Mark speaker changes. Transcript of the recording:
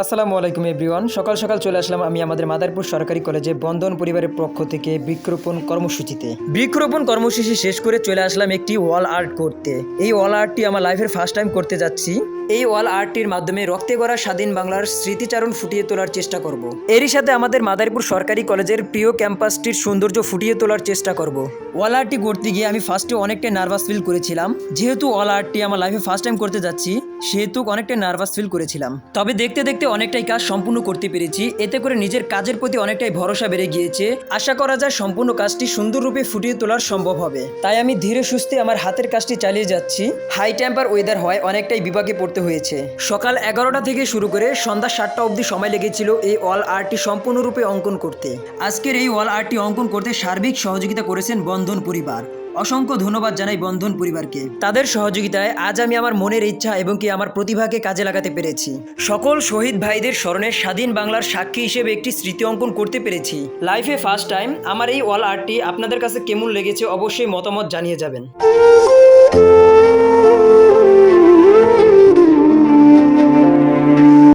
Speaker 1: আসসালামু আলাইকুম, এভরিওয়ান। সকাল সকাল চলে আসলাম আমি আমাদের মাদারপুর সরকারি কলেজে বন্ধন পরিবারের পক্ষ থেকে বৃক্ষরোপণ কর্মসূচিতে। বৃক্ষরোপণ কর্মসূচি শেষ করে চলে আসলাম একটি ওয়াল আর্ট করতে। এই ওয়াল আর্টটি আমার লাইফের ফার্স্ট টাইম করতে যাচ্ছি। এই ওয়াল আর্টটির মাধ্যমে রক্তে গড়া স্বাধীন বাংলার স্মৃতিচারণ ফুটিয়ে তোলার চেষ্টা করব। এরই সাথে আমাদের মাদারীপুর সরকারি কলেজের প্রিয় ক্যাম্পাসটির সৌন্দর্য ফুটিয়ে তোলার চেষ্টা করব। ওয়াল আর্টটি করতে গিয়ে আমি ফার্স্টে অনেকটাই নার্ভাস ফিল করেছিলাম। যেহেতু ওয়াল আর্টটি আমার লাইফে ফার্স্ট টাইম করতে যাচ্ছি সেহেতু অনেকটাই নার্ভাস ফিল করেছিলাম। তবে দেখতে দেখতে অনেকটাই কাজ সম্পূর্ণ করতে পেরেছি, এতে করে নিজের কাজের প্রতি অনেকটাই ভরসা বেড়ে গিয়েছে। আশা করা যায় সম্পূর্ণ কাজটি সুন্দররূপে ফুটিয়ে তোলার সম্ভব হবে। তাই আমি ধীরে সুস্থে আমার হাতের কাজটি চালিয়ে যাচ্ছি। হাই টেম্পার ওয়েদার হয় অনেকটাই বিভাগে পড়তে হয়েছে। সকাল এগারোটা থেকে শুরু করে সন্ধ্যা সাতটা অবধি সময় লেগেছিল এই ওয়াল আর্টটি সম্পূর্ণরূপে অঙ্কন করতে। আজকের এই ওয়াল আর্টটি অঙ্কন করতে সার্বিক সহযোগিতা করেছেন বন্ধন পরিবার। অসংখ্য ধন্যবাদ জানাই বন্ধন পরিবারকে। তাদের সহযোগিতায় আজ আমি আমার মনের ইচ্ছা এবং কি আমার প্রতিভাকে কাজে লাগাতে পেরেছি। সকল শহীদ ভাইদের স্মরণে স্বাধীন বাংলার সাক্ষী হিসেবে একটি স্মৃতি অঙ্কন করতে পেরেছি। লাইফে ফার্স্ট টাইম আমার এই ওয়াল আর্টটি আপনাদের কাছে কেমন লেগেছে অবশ্যই মতামত জানিয়ে যাবেন।